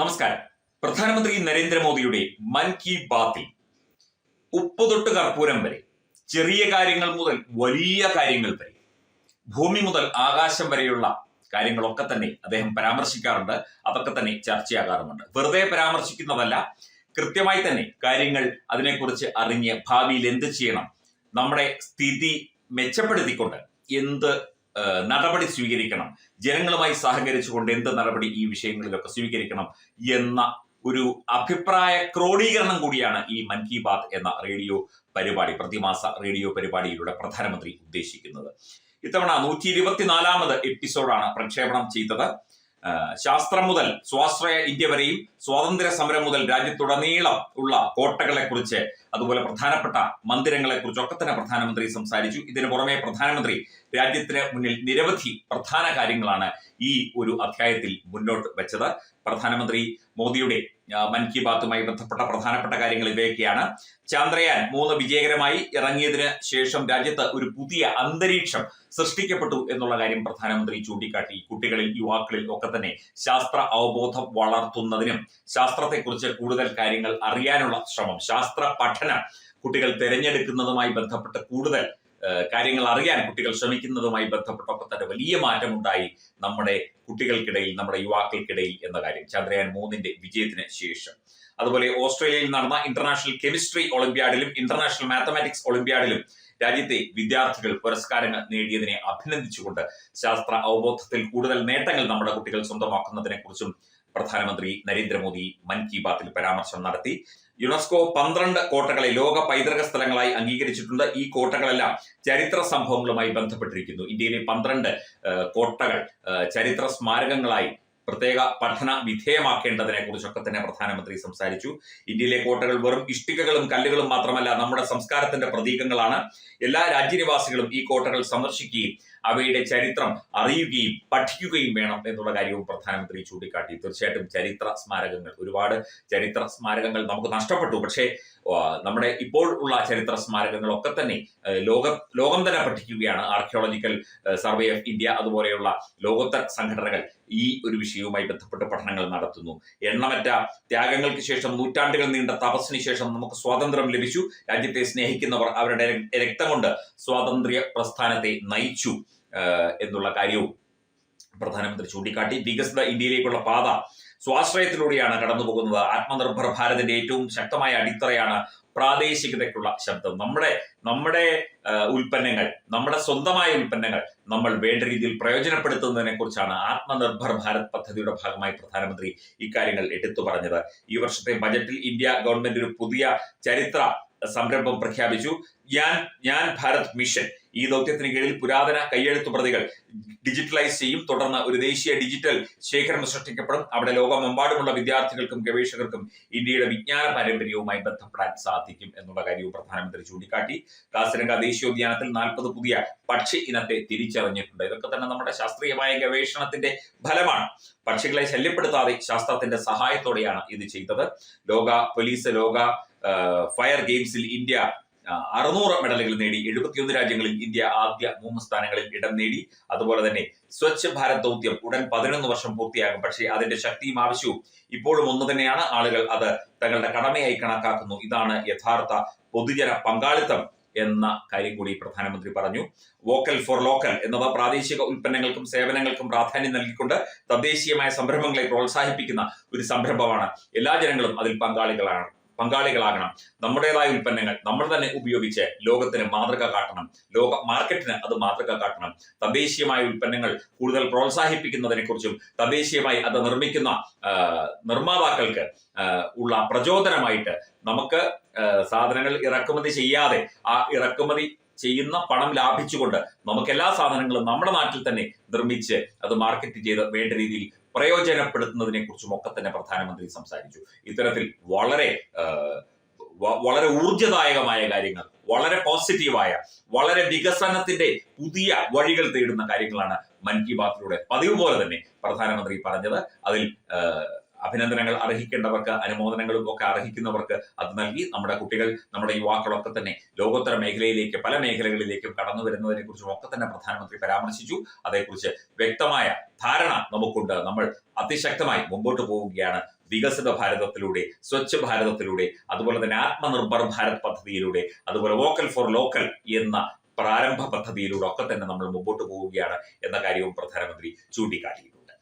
നമസ്കാരം. പ്രധാനമന്ത്രി നരേന്ദ്രമോദിയുടെ മൻ കി ബാത്തിൽ ഉപ്പ് തൊട്ട് കർപ്പൂരം വരെ ചെറിയ കാര്യങ്ങൾ മുതൽ വലിയ കാര്യങ്ങൾ വരെ ഭൂമി മുതൽ ആകാശം വരെയുള്ള കാര്യങ്ങളൊക്കെ തന്നെ അദ്ദേഹം പരാമർശിക്കാറുണ്ട്. അതൊക്കെ തന്നെ ചർച്ചയാകാറുമുണ്ട്. വെറുതെ പരാമർശിക്കുന്നതല്ല കൃത്യമായി തന്നെ കാര്യങ്ങൾ അതിനെക്കുറിച്ച് അറിഞ്ഞ് ഭാവിയിൽ എന്ത് ചെയ്യണം നമ്മുടെ സ്ഥിതി മെച്ചപ്പെടുത്തിക്കൊണ്ട് എന്ത് നടപടി സ്വീകരിക്കണം. ജനങ്ങളുമായി സഹകരിച്ചുകൊണ്ട് എന്ത് നടപടി ഈ വിഷയങ്ങളിലൊക്കെ സ്വീകരിക്കണം എന്ന ഒരു അഭിപ്രായ ക്രോഡീകരണം കൂടിയാണ് ഈ മൻ കി ബാത്ത് എന്ന റേഡിയോ പരിപാടി പ്രതിമാസ റേഡിയോ പരിപാടിയിലൂടെ പ്രധാനമന്ത്രി ഉദ്ദേശിക്കുന്നത്. ഇത്തവണ നൂറ്റി ഇരുപത്തിനാലാമത് എപ്പിസോഡാണ് പ്രക്ഷേപണം ചെയ്തത്. ശാസ്ത്രം മുതൽ സ്വാശ്രയ ഇന്ത്യ വരെയും സ്വാതന്ത്ര്യ സമരം മുതൽ രാജ്യത്തുടനീളം ഉള്ള കോട്ടകളെ കുറിച്ച് അതുപോലെ പ്രധാനപ്പെട്ട മന്ദിരങ്ങളെ കുറിച്ചൊക്കെ തന്നെ പ്രധാനമന്ത്രി സംസാരിച്ചു. ഇതിനു പുറമെ പ്രധാനമന്ത്രി രാജ്യത്തിന് മുന്നിൽ നിരവധി പ്രധാന കാര്യങ്ങളാണ് ഈ ഒരു അധ്യായത്തിൽ മുന്നോട്ട് വെച്ചത്. പ്രധാനമന്ത്രി മോദിയുടെ മൻ കി ബാത്തുമായി ബന്ധപ്പെട്ട പ്രധാനപ്പെട്ട കാര്യങ്ങൾ ഇവയൊക്കെയാണ്. ചന്ദ്രയാൻ മൂന്ന് വിജയകരമായി ഇറങ്ങിയതിന് ശേഷം രാജ്യത്ത് ഒരു പുതിയ അന്തരീക്ഷം സൃഷ്ടിക്കപ്പെട്ടു എന്നുള്ള കാര്യം പ്രധാനമന്ത്രി ചൂണ്ടിക്കാട്ടി. കുട്ടികളിൽ യുവാക്കളിൽ ഒക്കെ തന്നെ ശാസ്ത്ര അവബോധം വളർത്തുന്നതിനും ശാസ്ത്രത്തെക്കുറിച്ച് കൂടുതൽ കാര്യങ്ങൾ അറിയാനുള്ള ശ്രമം ശാസ്ത്ര പഠനം കുട്ടികൾ തിരഞ്ഞെടുക്കുന്നതുമായി ബന്ധപ്പെട്ട് കൂടുതൽ കാര്യങ്ങൾ അറിയാൻ കുട്ടികൾ ശ്രമിക്കുന്നതുമായി ബന്ധപ്പെട്ടപ്പോൾ തന്നെ വലിയ മാറ്റമുണ്ടായി നമ്മുടെ കുട്ടികൾക്കിടയിൽ നമ്മുടെ യുവാക്കൾക്കിടയിൽ എന്ന കാര്യം. ചന്ദ്രയാൻ മൂന്നിന്റെ വിജയത്തിന് ശേഷം. അതുപോലെ ഓസ്ട്രേലിയയിൽ നടന്ന ഇന്റർനാഷണൽ കെമിസ്ട്രി ഒളിമ്പ്യാഡിലും ഇന്റർനാഷണൽ മാത്തമാറ്റിക്സ് ഒളിമ്പ്യാഡിലും രാജ്യത്തെ വിദ്യാർത്ഥികൾ പുരസ്കാരങ്ങൾ നേടിയതിനെ അഭിനന്ദിച്ചുകൊണ്ട് ശാസ്ത്ര അവബോധത്തിൽ കൂടുതൽ നേട്ടങ്ങൾ നമ്മുടെ കുട്ടികൾ സ്വന്തമാക്കുന്നതിനെ കുറിച്ചും പ്രധാനമന്ത്രി നരേന്ദ്രമോദി മൻ കി ബാത്തിൽ പരാമർശം നടത്തി. യുനെസ്കോ പന്ത്രണ്ട് കോട്ടകളെ ലോക പൈതൃക സ്ഥലങ്ങളായി അംഗീകരിച്ചിട്ടുണ്ട്. ഈ കോട്ടകളെല്ലാം ചരിത്ര സംഭവങ്ങളുമായി ബന്ധപ്പെട്ടിരിക്കുന്നു. ഇന്ത്യയിലെ പന്ത്രണ്ട് കോട്ടകൾ ചരിത്ര സ്മാരകങ്ങളായി പ്രത്യേക പഠന വിധേയമാക്കേണ്ടതിനെ കുറിച്ചൊക്കെ തന്നെ പ്രധാനമന്ത്രി സംസാരിച്ചു. ഇന്ത്യയിലെ കോട്ടകൾ വെറും ഇഷ്ടികകളും കല്ലുകളും മാത്രമല്ല നമ്മുടെ സംസ്കാരത്തിന്റെ പ്രതീകങ്ങളാണ്. എല്ലാ രാജ്യനിവാസികളും ഈ കോട്ടകൾ സന്ദർശിക്കുകയും അവയുടെ ചരിത്രം അറിയുകയും പഠിക്കുകയും വേണം എന്നുള്ള കാര്യവും പ്രധാനമന്ത്രി ചൂണ്ടിക്കാട്ടി. തീർച്ചയായിട്ടും ചരിത്ര സ്മാരകങ്ങൾ ഒരുപാട് ചരിത്ര സ്മാരകങ്ങൾ നമുക്ക് നഷ്ടപ്പെട്ടു. പക്ഷേ നമ്മുടെ ഇപ്പോൾ ഉള്ള ചരിത്ര സ്മാരകങ്ങളൊക്കെ തന്നെ ലോക ലോകം തന്നെ പഠിക്കുകയാണ്. ആർക്കിയോളജിക്കൽ സർവേ ഓഫ് ഇന്ത്യ അതുപോലെയുള്ള ലോകോത്തര സംഘടനകൾ ഈ ഒരു വിഷയവുമായി ബന്ധപ്പെട്ട് പഠനങ്ങൾ നടത്തുന്നു. എണ്ണമറ്റ ത്യാഗങ്ങൾക്ക് ശേഷം നൂറ്റാണ്ടുകൾ നീണ്ട തപസ്സിന് ശേഷം നമുക്ക് സ്വാതന്ത്ര്യം ലഭിച്ചു. രാജ്യത്തെ സ്നേഹിക്കുന്നവർ അവരുടെ രക്തം കൊണ്ട് സ്വാതന്ത്ര്യ പ്രസ്ഥാനത്തെ നയിച്ചു. എന്നുള്ള കാര്യവും പ്രധാനമന്ത്രി ചൂണ്ടിക്കാട്ടി. വികസിത ഇന്ത്യയിലേക്കുള്ള പാത സ്വാശ്രയത്തിലൂടെയാണ് കടന്നു പോകുന്നത്. ആത്മനിർഭർ ഭാരതിന്റെ ഏറ്റവും ശക്തമായ അടിത്തറയാണ് പ്രാദേശികതയ്ക്കുള്ള ശബ്ദം. നമ്മുടെ നമ്മുടെ ഉൽപ്പന്നങ്ങൾ നമ്മുടെ സ്വന്തമായ ഉൽപ്പന്നങ്ങൾ നമ്മൾ വേണ്ട രീതിയിൽ പ്രയോജനപ്പെടുത്തുന്നതിനെ കുറിച്ചാണ് ആത്മനിർഭർ ഭാരത് പദ്ധതിയുടെ ഭാഗമായി പ്രധാനമന്ത്രി ഇക്കാര്യങ്ങൾ എടുത്തു പറഞ്ഞത്. ഈ വർഷത്തെ ബജറ്റിൽ ഇന്ത്യ ഗവൺമെന്റ് ഒരു പുതിയ ചരിത്ര സംരംഭം പ്രഖ്യാപിച്ചു. ഞാൻ ഞാൻ ഭാരത് മിഷൻ. ഈ ദൗത്യത്തിന് കീഴിൽ പുരാതന കയ്യെഴുത്ത് പ്രതികൾ ഡിജിറ്റലൈസ് ചെയ്യും. തുടർന്ന് ഒരു ദേശീയ ഡിജിറ്റൽ ശേഖരം സൃഷ്ടിക്കപ്പെടും. അവിടെ ലോകമെമ്പാടുമുള്ള വിദ്യാർത്ഥികൾക്കും ഗവേഷകർക്കും ഇന്ത്യയുടെ വിജ്ഞാന പാരമ്പര്യവുമായി ബന്ധപ്പെടാൻ സാധിക്കും എന്നുള്ള കാര്യവും പ്രധാനമന്ത്രി ചൂണ്ടിക്കാട്ടി. കാസിരംഗ ദേശീയോദ്യാനത്തിൽ നാൽപ്പത് പുതിയ പക്ഷി ഇനത്തെ തിരിച്ചറിഞ്ഞിട്ടുണ്ട്. ഇതൊക്കെ തന്നെ നമ്മുടെ ശാസ്ത്രീയമായ ഗവേഷണത്തിന്റെ ഫലമാണ്. പക്ഷികളെ ശല്യപ്പെടുത്താതെ ശാസ്ത്രത്തിന്റെ സഹായത്തോടെയാണ് ഇത് ചെയ്തത്. ലോക പോലീസ് ലോക ഫയർ ഗെയിംസിൽ ഇന്ത്യ അറുന്നൂറ് മെഡലുകൾ നേടി. എഴുപത്തിയൊന്ന് രാജ്യങ്ങളിൽ ഇന്ത്യ ആദ്യ മൂന്ന് സ്ഥാനങ്ങളിൽ ഇടം നേടി. അതുപോലെ തന്നെ സ്വച്ഛ് ഭാരത് ദൗത്യം ഉടൻ പതിനൊന്ന് വർഷം പൂർത്തിയാകും. പക്ഷേ അതിന്റെ ശക്തിയും ആവശ്യവും ഇപ്പോഴും ഒന്ന് തന്നെയാണ്. ആളുകൾ അത് തങ്ങളുടെ കടമയായി കണക്കാക്കുന്നു. ഇതാണ് യഥാർത്ഥ പൊതുജന പങ്കാളിത്തം എന്ന കാര്യം കൂടി പ്രധാനമന്ത്രി പറഞ്ഞു. വോക്കൽ ഫോർ ലോക്കൽ എന്നത് പ്രാദേശിക ഉൽപ്പന്നങ്ങൾക്കും സേവനങ്ങൾക്കും പ്രാധാന്യം നൽകിക്കൊണ്ട് തദ്ദേശീയമായ സംരംഭങ്ങളെ പ്രോത്സാഹിപ്പിക്കുന്ന ഒരു സംരംഭമാണ്. എല്ലാ ജനങ്ങളും അതിൽ പങ്കാളികളാണ്. പങ്കാളികളാകണം. നമ്മുടേതായ ഉൽപ്പന്നങ്ങൾ നമ്മൾ തന്നെ ഉപയോഗിച്ച് ലോകത്തിന് മാതൃക കാട്ടണം. ലോക മാർക്കറ്റിന് അത് മാതൃക കാട്ടണം. തദ്ദേശീയമായ ഉൽപ്പന്നങ്ങൾ കൂടുതൽ പ്രോത്സാഹിപ്പിക്കുന്നതിനെ കുറിച്ചും തദ്ദേശീയമായി അത് നിർമ്മിക്കുന്ന നിർമ്മാതാക്കൾക്ക് ഉള്ള പ്രചോദനമായിട്ട് നമുക്ക് സാധനങ്ങൾ ഇറക്കുമതി ചെയ്യാതെ ആ ഇറക്കുമതി ചെയ്യുന്ന പണം ലാഭിച്ചുകൊണ്ട് നമുക്ക് എല്ലാ സാധനങ്ങളും നമ്മുടെ നാട്ടിൽ തന്നെ നിർമ്മിച്ച് അത് മാർക്കറ്റ് ചെയ്ത് വേണ്ട രീതിയിൽ പ്രയോജനപ്പെടുത്തുന്നതിനെ കുറിച്ചും ഒക്കെ തന്നെ പ്രധാനമന്ത്രി സംസാരിച്ചു. ഇത്തരത്തിൽ വളരെ വളരെ ഊർജദായകമായ കാര്യങ്ങൾ വളരെ പോസിറ്റീവായ വളരെ വികസനത്തിന്റെ പുതിയ വഴികൾ തേടുന്ന കാര്യങ്ങളാണ് മൻ കി ബാത്തിലൂടെ. പതിവ് പോലെ തന്നെ പ്രധാനമന്ത്രി പറഞ്ഞത്. അതിൽ അഭിനന്ദനങ്ങൾ അർഹിക്കേണ്ടവർക്ക് അനുമോദനങ്ങളും ഒക്കെ അർഹിക്കുന്നവർക്ക് അത് നൽകി നമ്മുടെ കുട്ടികൾ നമ്മുടെ യുവാക്കളൊക്കെ തന്നെ ലോകോത്തര മേഖലയിലേക്ക് പല മേഖലകളിലേക്കും കടന്നു വരുന്നതിനെ കുറിച്ചും ഒക്കെ തന്നെ പ്രധാനമന്ത്രി പരാമർശിച്ചു. അതേക്കുറിച്ച് വ്യക്തമായ ധാരണ നമുക്കുണ്ട്. നമ്മൾ അതിശക്തമായി മുമ്പോട്ട് പോവുകയാണ്. വികസിത ഭാരതത്തിലൂടെ സ്വച്ഛ ഭാരതത്തിലൂടെ അതുപോലെ തന്നെ ആത്മനിർഭർ ഭാരത് പദ്ധതിയിലൂടെ അതുപോലെ വോക്കൽ ഫോർ ലോക്കൽ എന്ന പ്രാരംഭ പദ്ധതിയിലൂടെ ഒക്കെ തന്നെ നമ്മൾ മുമ്പോട്ട് പോവുകയാണ് എന്ന കാര്യവും പ്രധാനമന്ത്രി ചൂണ്ടിക്കാട്ടിയിട്ടുണ്ട്